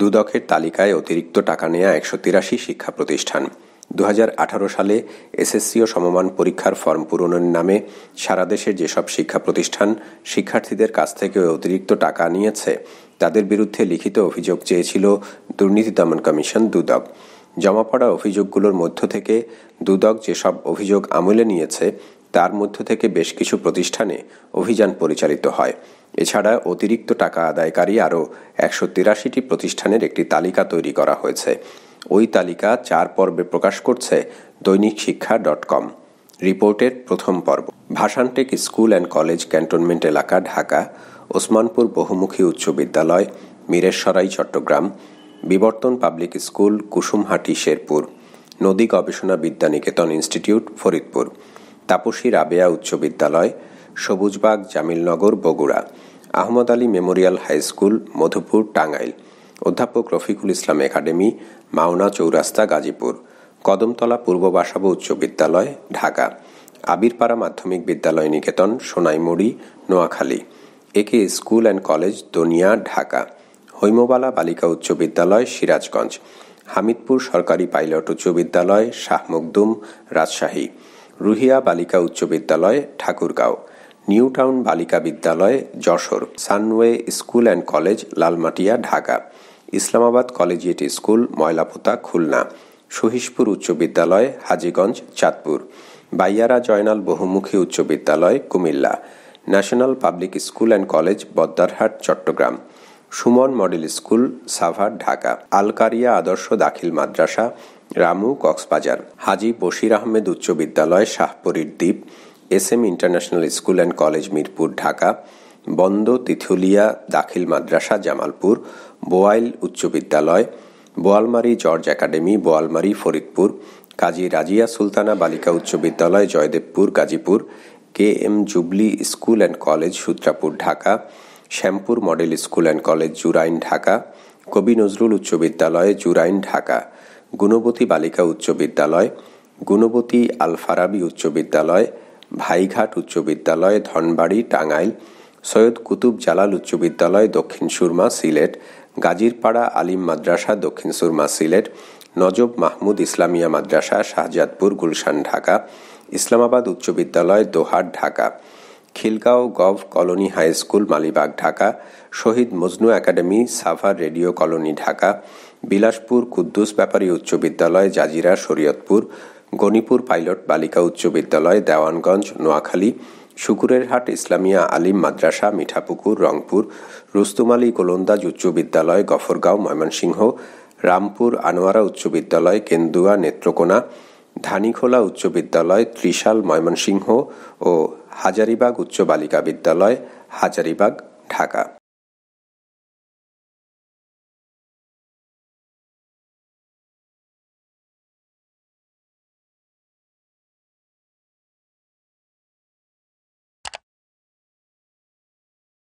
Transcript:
দুদকের তালিকায় অতিরিক্ত টাকা নেয়া একশো তিরাশি শিক্ষা প্রতিষ্ঠান দু হাজার আঠারো সালে এসএসসি ও সমমান পরীক্ষার ফর্ম পূরণের নামে সারা দেশের যেসব শিক্ষা প্রতিষ্ঠান শিক্ষার্থীদের কাছ থেকে অতিরিক্ত টাকা নিয়েছে, তাদের বিরুদ্ধে লিখিত অভিযোগ চেয়েছিল দুর্নীতি দমন কমিশন দুদক। জমা পড়া অভিযোগগুলোর মধ্য থেকে দুদক যেসব অভিযোগ আমলে নিয়েছে, তার মধ্য থেকে বেশ কিছু প্রতিষ্ঠানে অভিযান পরিচালিত হয়। এছাড়া অতিরিক্ত টাকা আদায়কারী আরও একশো তিরাশিটি প্রতিষ্ঠানের একটি তালিকা তৈরি করা হয়েছে। ওই তালিকা চার পর্বে প্রকাশ করছে দৈনিক শিক্ষা ডট কম। রিপোর্টের প্রথম পর্ব। Bhashantek school and college cantonment এলাকা, ঢাকা, ওসমানপুর বহুমুখী উচ্চ বিদ্যালয়, মিরেশ্বরাই, চট্টগ্রাম, বিবর্তন পাবলিক স্কুল, কুসুমহাটি, শেরপুর, নদী গবেষণা বিদ্যানিকেতন ইনস্টিটিউট, ফরিদপুর, তাপসী রাবেয়া উচ্চ বিদ্যালয় Sabujbag, Jamilnagar, Bogura. Ahmad Ali memorial high school, Madhupur, Tangail. অধ্যাপক রফিকুল ইসলাম একাডেমি, মাওনা চৌরাস্তা, গাজীপুর। কদমতলা পূর্ব বাসাবো উচ্চ বিদ্যালয়, ঢাকা। আবিরপাড়া মাধ্যমিক বিদ্যালয় নিকেতন, Sonaimuri, Noakhali. AK school and college, Dania, Dhaka. Haimabala বালিকা উচ্চ বিদ্যালয়, সিরাজগঞ্জ। হামিদপুর সরকারি পাইলট উচ্চ বিদ্যালয়, শাহ রাজশাহী। রুহিয়া বালিকা উচ্চ বিদ্যালয়, ঠাকুরগাঁও। নিউ টাউন বালিকা বিদ্যালয়, Jessore, Sunway school and college, Lalmatia, Dhaka, Islamabad collegiate school, Moylapota, Khulna Sahishpur উচ্চ বিদ্যালয়, হাজিগঞ্জ, চাঁদপুর, বাইয়ারা জয়নাল বহুমুখী উচ্চ বিদ্যালয়, Comilla, national public school and college Boddarhat Chattogram, Sumon model school, Savar, Dhaka, Alkaria আদর্শ দাখিল মাদ্রাসা, রামু কক্সবাজার, হাজি বশির আহমেদ উচ্চ বিদ্যালয়, শাহপরীর দ্বীপ S M international school and college Mirpur, Dhaka, বন্দ, তিথুলিয়া, দাখিল মাদ্রাসা, জামালপুর, বোয়াইল উচ্চ বিদ্যালয়, বোয়ালমারি জর্জ একাডেমি, বোয়ালমারি ফরিদপুর, কাজী রাজিয়া সুলতানা বালিকা উচ্চ বিদ্যালয়, Joydebpur, Gazipur K M jubilee school and college, Sutrapur, Dhaka, Shyampur model school and college, Jurain, Dhaka, কবি নজরুল উচ্চ বিদ্যালয়, জুরাইন, ঢাকা, গুণবতী বালিকা উচ্চ বিদ্যালয়, গুণবতী আলফারাবি উচ্চ বিদ্যালয় ভাইঘাট উচ্চ বিদ্যালয়, ধনবাড়ি, টাঙ্গাইল, সৈয়দ কুতুব জালাল উচ্চ বিদ্যালয়, দক্ষিণ সুরমা, সিলেট, গাজীরপাড়া আলিম মাদ্রাসা, দক্ষিণ সুরমা, সিলেট, নজব মাহমুদ ইসলামিয়া মাদ্রাসা, শাহজাদপুর, গুলশান, ঢাকা, ইসলামাবাদ উচ্চ বিদ্যালয়, Dohar, Dhaka, Khilgaon govt colony high school, Malibagh, Dhaka, Shaheed Majnu academy, Savar radio colony, Dhaka, Bilaspur Kuddus Bepari উচ্চ বিদ্যালয়, জাজিরা, শরীয়তপুর গণিপুর পাইলট বালিকা উচ্চ বিদ্যালয়, দেওয়ানগঞ্জ, নোয়াখালী, শুকুরেরহাট, ইসলামিয়া আলিম মাদ্রাসা, মিঠাপুকুর, রংপুর রুস্তুম আলী গোলন্দাজ উচ্চ বিদ্যালয়, গফরগাঁও, ময়মনসিংহ, রামপুর আনোয়ারা উচ্চ বিদ্যালয়, কেন্দুয়া নেত্রকোনা, ধানিখোলা উচ্চ বিদ্যালয়, ত্রিশাল ময়মনসিংহ ও হাজারিবাগ উচ্চ বালিকা বিদ্যালয়, হাজারিবাগ, ঢাকা।